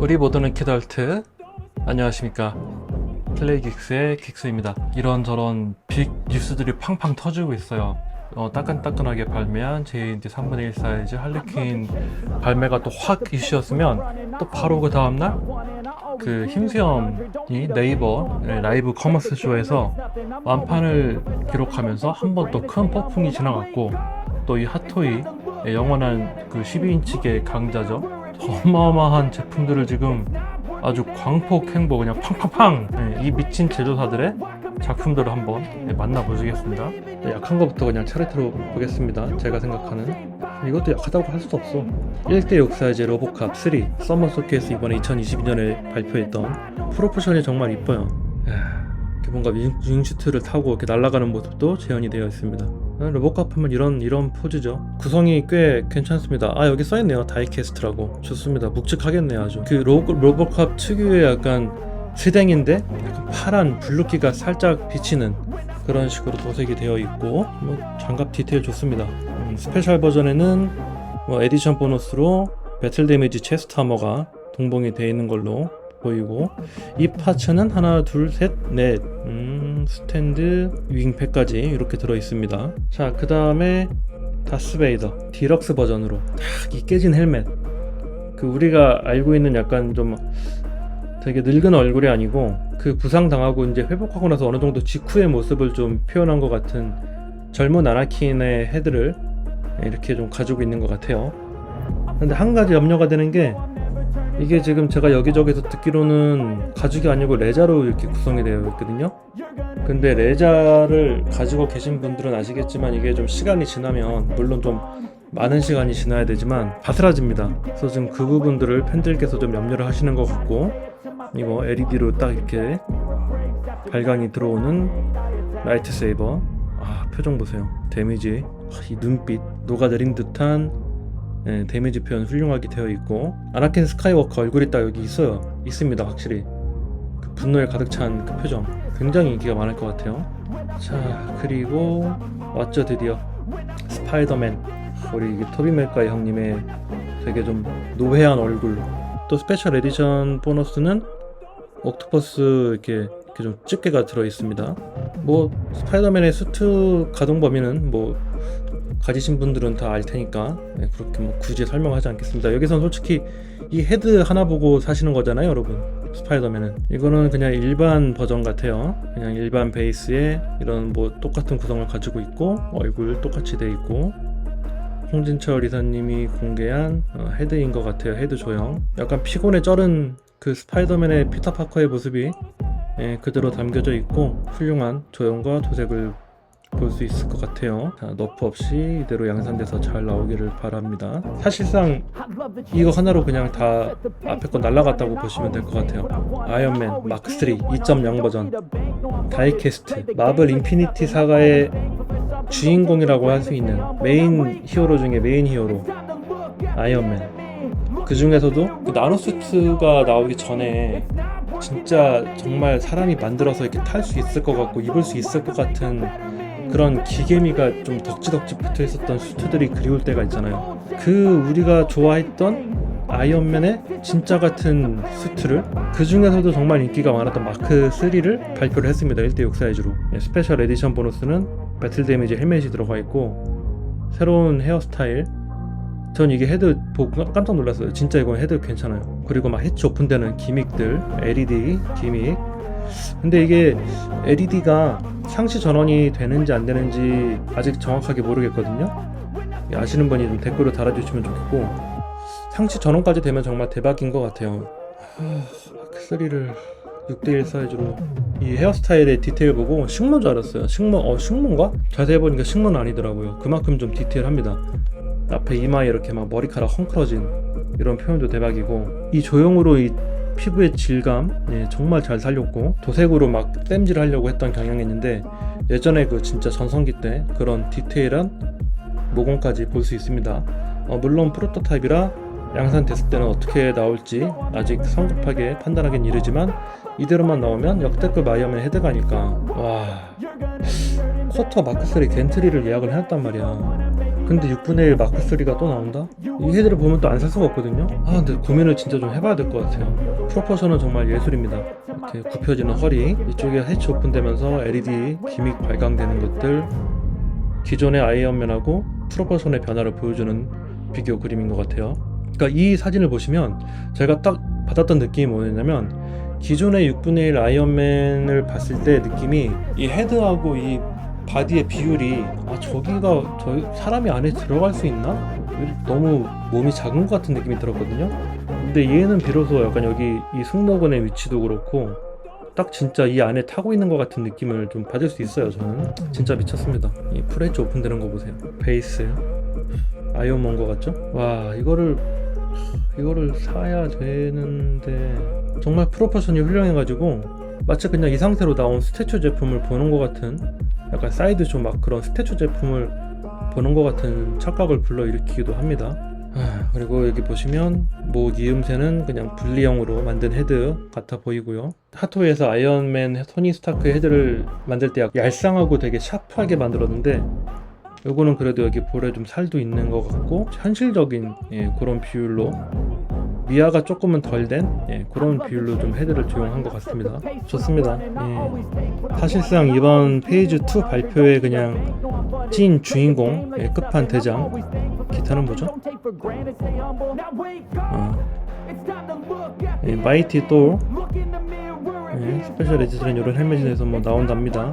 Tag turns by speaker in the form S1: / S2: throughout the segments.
S1: 우리 모두는 키덜트. 안녕하십니까. 플레이긱스의 긱스입니다. 이런저런 빅 뉴스들이 팡팡 터지고 있어요. 어, 따끈따끈하게 발매한 제 3분의 1 사이즈 할리퀸 발매가 또 확 이슈였으면 또 바로 그 다음날 그 힘수염이 네이버 라이브 커머스 쇼에서 완판을 기록하면서 한 번 또 큰 폭풍이 지나갔고 또 이 핫토이 영원한 그 12인치계 강자죠 어마어마한 제품들을 지금 아주 광폭 행보 그냥 팡팡팡. 네, 이 미친 제조사들의 작품들을 한번 네, 만나보시겠습니다. 네, 약한 것부터 그냥 차례대로 보겠습니다. 제가 생각하는. 이것도 약하다고 할 수도 없어. 1대6 사이즈 로보캅 3 서머 소켓스 이번에 2022년에 발표했던 프로포션이 정말 이뻐요. 이야, 이렇게 뭔가 윙- 윙슈트를 타고 이렇게 날아가는 모습도 재현이 되어 있습니다. 아, 로보캅 하면 이런 이런 포즈죠. 구성이 꽤 괜찮습니다. 아 여기 써있네요. 다이캐스트라고. 좋습니다. 묵직하겠네요 아주. 그 로, 로보캅 특유의 약간 스댕인데 약간 파란 블루기가 살짝 비치는 그런 식으로 도색이 되어 있고 뭐 장갑 디테일 좋습니다. 음, 스페셜 버전에는 뭐 에디션 보너스로 배틀 데미지 체스트 하머가 동봉이 되어 있는 걸로 보이고. 이 파츠는 하나 둘셋넷. 음, 스탠드 윙패까지 이렇게 들어 있습니다. 자 그 다음에 다스베이더 디럭스 버전으로 딱 이 깨진 헬멧. 그 우리가 알고 있는 약간 좀 되게 늙은 얼굴이 아니고 그 부상 당하고 이제 회복하고 나서 어느 정도 직후의 모습을 좀 표현한 것 같은 젊은 아나킨의 헤드를 이렇게 좀 가지고 있는 것 같아요. 근데 한 가지 염려가 되는 게 이게 지금 제가 여기저기서 듣기로는 가죽이 아니고 레자로 이렇게 구성이 되어 있거든요. 근데 레자를 가지고 계신 분들은 아시겠지만 이게 좀 시간이 지나면 물론 좀 많은 시간이 지나야 되지만 바스라집니다. 그래서 지금 그 부분들을 팬들께서 좀 염려를 하시는 것 같고 이거 LED로 딱 이렇게 발광이 들어오는 라이트 세이버 아 표정 보세요 데미지 아, 이 눈빛 녹아내린 듯한 예, 데미지 표현 훌륭하게 되어 있고 아나킨 스카이워커 얼굴이 딱 여기 있어요 있습니다 확실히. 그 분노에 가득 찬 그 표정. 굉장히 인기가 많을 것 같아요. 자 그리고 왔죠 드디어 스파이더맨 우리 이게 토비 멜카이 형님의 되게 좀 노회한 얼굴. 또 스페셜 에디션 보너스는 옥토퍼스 이렇게, 이렇게 좀 집게가 들어 있습니다. 뭐 스파이더맨의 수트 가동 범위는 뭐 가지신 분들은 다 알 테니까 네, 그렇게 뭐 굳이 설명하지 않겠습니다. 여기선 솔직히 이 헤드 하나 보고 사시는 거잖아요, 여러분. 스파이더맨은 이거는 그냥 일반 버전 같아요. 그냥 일반 베이스에 이런 뭐 똑같은 구성을 가지고 있고 얼굴 똑같이 돼 있고 홍진철 이사님이 공개한 어, 헤드인 것 같아요. 헤드 조형. 약간 피곤에 쩔은 그 스파이더맨의 피터 파커의 모습이 예, 그대로 담겨져 있고 훌륭한 조형과 도색을 볼 수 있을 것 같아요. 자, 너프 없이 이대로 양산돼서 잘 나오기를 바랍니다. 사실상 이거 하나로 그냥 다 앞에 거 날라갔다고 보시면 될 것 같아요. 아이언맨 마크 3 2.0 버전 다이캐스트 마블 인피니티 사가의 주인공이라고 할 수 있는 메인 히어로 중에 메인 히어로 아이언맨 그 중에서도 그 나노수트가 나오기 전에 진짜 정말 사람이 만들어서 이렇게 탈 수 있을 것 같고 입을 수 있을 것 같은 그런 기계미가 좀 덕지덕지 붙어 있었던 수트들이 그리울 때가 있잖아요. 그 우리가 좋아했던 아이언맨의 진짜 같은 수트를 그 중에서도 정말 인기가 많았던 마크 3를 발표를 했습니다. 1대6 사이즈로. 예, 스페셜 에디션 보너스는 배틀 데미지 헬멧이 들어가 있고 새로운 헤어스타일. 전 이게 헤드 보고 깜짝 놀랐어요. 진짜 이건 헤드 괜찮아요. 그리고 막 해치 오픈되는 기믹들 LED 기믹 근데 이게 LED가 상시 전원이 되는지 안 되는지 아직 정확하게 모르겠거든요. 예, 아시는 분이 좀 댓글로 달아주시면 좋겠고 상시 전원까지 되면 정말 대박인 것 같아요. 마크3를 6대1 사이즈로 이 헤어스타일의 디테일 보고 식모인 줄 알았어요. 식모 어 식모인가? 자세히 보니까 식모는 아니더라고요. 그만큼 좀 디테일합니다. 앞에 이마에 이렇게 막 머리카락 헝클어진 이런 표현도 대박이고 이 조형으로 이 피부의 질감 예, 정말 잘 살렸고 도색으로 막 땜질 하려고 했던 경향이 있는데 예전에 그 진짜 전성기 때 그런 디테일한 모공까지 볼 수 있습니다. 어, 물론 프로토타입이라 양산됐을 때는 어떻게 나올지 아직 성급하게 판단하긴 이르지만 이대로만 나오면 역대급 아이언맨 헤드가니까 와 쿼터 마크3 겐트리를 예약을 해놨단 말이야 근데 6분의 1 마크 3가 또 나온다? 이 헤드를 보면 또 안 살 수가 없거든요. 아 근데 고민을 진짜 좀 해봐야 될 것 같아요. 프로포션은 정말 예술입니다. 이렇게 굽혀지는 허리, 이쪽에 해치 오픈되면서 LED 기믹 발광되는 것들, 기존의 아이언맨하고 프로포션의 변화를 보여주는 비교 그림인 것 같아요. 그러니까 이 사진을 보시면 제가 딱 받았던 느낌이 뭐였냐면 기존의 6분의 1 아이언맨을 봤을 때 느낌이 이 헤드하고 이 바디의 비율이 아 저기가 저 사람이 안에 들어갈 수 있나? 너무 몸이 작은 것 같은 느낌이 들었거든요. 근데 얘는 비로소 약간 여기 이 승모근의 위치도 그렇고 딱 진짜 이 안에 타고 있는 것 같은 느낌을 좀 받을 수 있어요. 저는 진짜 미쳤습니다. 이 프레치 오픈되는 거 보세요. 베이스 아이언먼 거 같죠? 와 이거를 이거를 사야 되는데 정말 프로포션이 훌륭해가지고 마치 그냥 이 상태로 나온 스태츄 제품을 보는 것 같은 약간 사이드 좀 막 그런 스태츄 제품을 보는 것 같은 착각을 불러일으키기도 합니다. 아, 그리고 여기 보시면 목 이음새는 그냥 분리형으로 만든 헤드 같아 보이고요. 하토에서 아이언맨 토니 스타크 헤드를 만들 때 얄쌍하고 되게 샤프하게 만들었는데 요거는 그래도 여기 볼에 좀 살도 있는 것 같고 현실적인 예, 그런 비율로 미아가 조금은 덜된 예, 그런 비율로 좀 헤드를 조용한 것 같습니다. 좋습니다. 예. 사실상 이번 페이지 2 발표의 그냥 찐 주인공 예, 끝판 대장 기타는 뭐죠? 어. 예, 마이티 또 예, 스페셜 에디션은 이런 헬멧에서 뭐 나온답니다.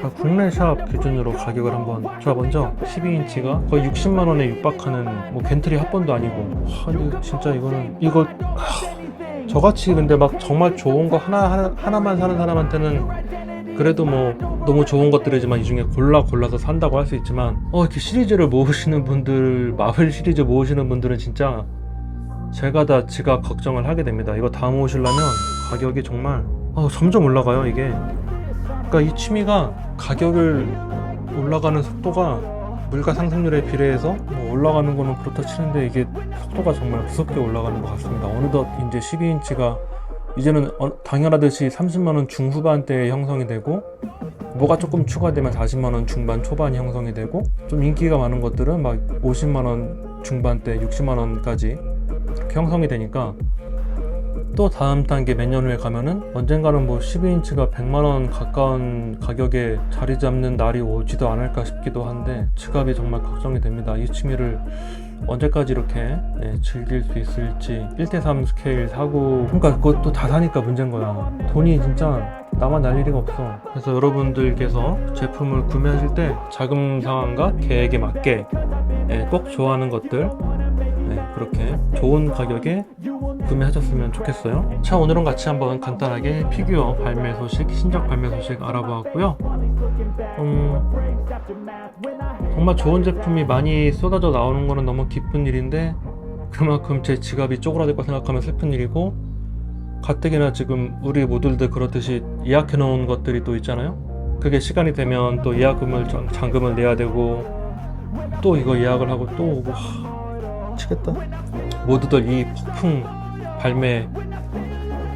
S1: 자, 국내 샵 기준으로 가격을 한번 자 먼저 12인치가 거의 60만 원에 육박하는 뭐 겐트리 합본도 아니고 하, 진짜 이거는 이거 하, 저같이 근데 막 정말 좋은 거 하나, 하나 하나만 사는 사람한테는 그래도 뭐 너무 좋은 것들이지만 이 중에 골라 골라서 산다고 할 수 있지만 어 이렇게 시리즈를 모으시는 분들 마블 시리즈 모으시는 분들은 진짜 제가 다 지가 걱정을 하게 됩니다. 이거 다 모으시려면 가격이 정말 어, 점점 올라가요 이게. 그러니까 이 취미가 가격을 올라가는 속도가 물가 상승률에 비례해서 뭐 올라가는 거는 그렇다 치는데 이게 속도가 정말 무섭게 올라가는 것 같습니다. 어느덧 이제 12인치가 이제는 어- 당연하듯이 30만 원 중후반대에 형성이 되고 뭐가 조금 추가되면 40만 원 중반 초반이 형성이 되고 좀 인기가 많은 것들은 막 50만 원 중반대, 60만 원까지 형성이 되니까 또 다음 단계 몇 년 후에 가면은 언젠가는 뭐 12인치가 100만 원 가까운 가격에 자리 잡는 날이 오지도 않을까 싶기도 한데 지갑이 정말 걱정이 됩니다. 이 취미를 언제까지 이렇게 예, 즐길 수 있을지 1대3 스케일 사고 그러니까 그것도 다 사니까 문제인 거야. 돈이 진짜 나만 날 일이 없어. 그래서 여러분들께서 제품을 구매하실 때 자금 상황과 계획에 맞게 예, 꼭 좋아하는 것들 네, 그렇게 좋은 가격에 구매하셨으면 좋겠어요. 자, 오늘은 같이 한번 간단하게 피규어 발매 소식, 신작 발매 소식 알아보았고요. 음, 정말 좋은 제품이 많이 쏟아져 나오는 거는 너무 기쁜 일인데 그만큼 제 지갑이 쪼그라들 거 생각하면 슬픈 일이고 가뜩이나 지금 우리 모두들 그렇듯이 예약해 놓은 것들이 또 있잖아요. 그게 시간이 되면 또 예약금을 장- 잔금을 내야 되고 또 이거 예약을 하고 또 오고 하, 미치겠다. 모두들 이 폭풍 발매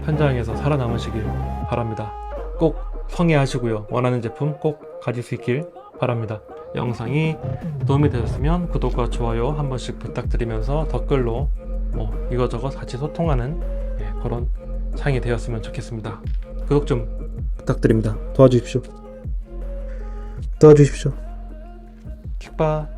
S1: 현장에서 살아남으시길 바랍니다. 꼭 성의하시고요. 원하는 제품 꼭 가질 수 있길 바랍니다. 영상이 도움이 되셨으면 구독과 좋아요 한 번씩 부탁드리면서 댓글로 뭐 이거저거 같이 소통하는 예, 그런 상이 되었으면 좋겠습니다. 구독 좀 부탁드립니다. 도와주십시오. 도와주십시오. 킥바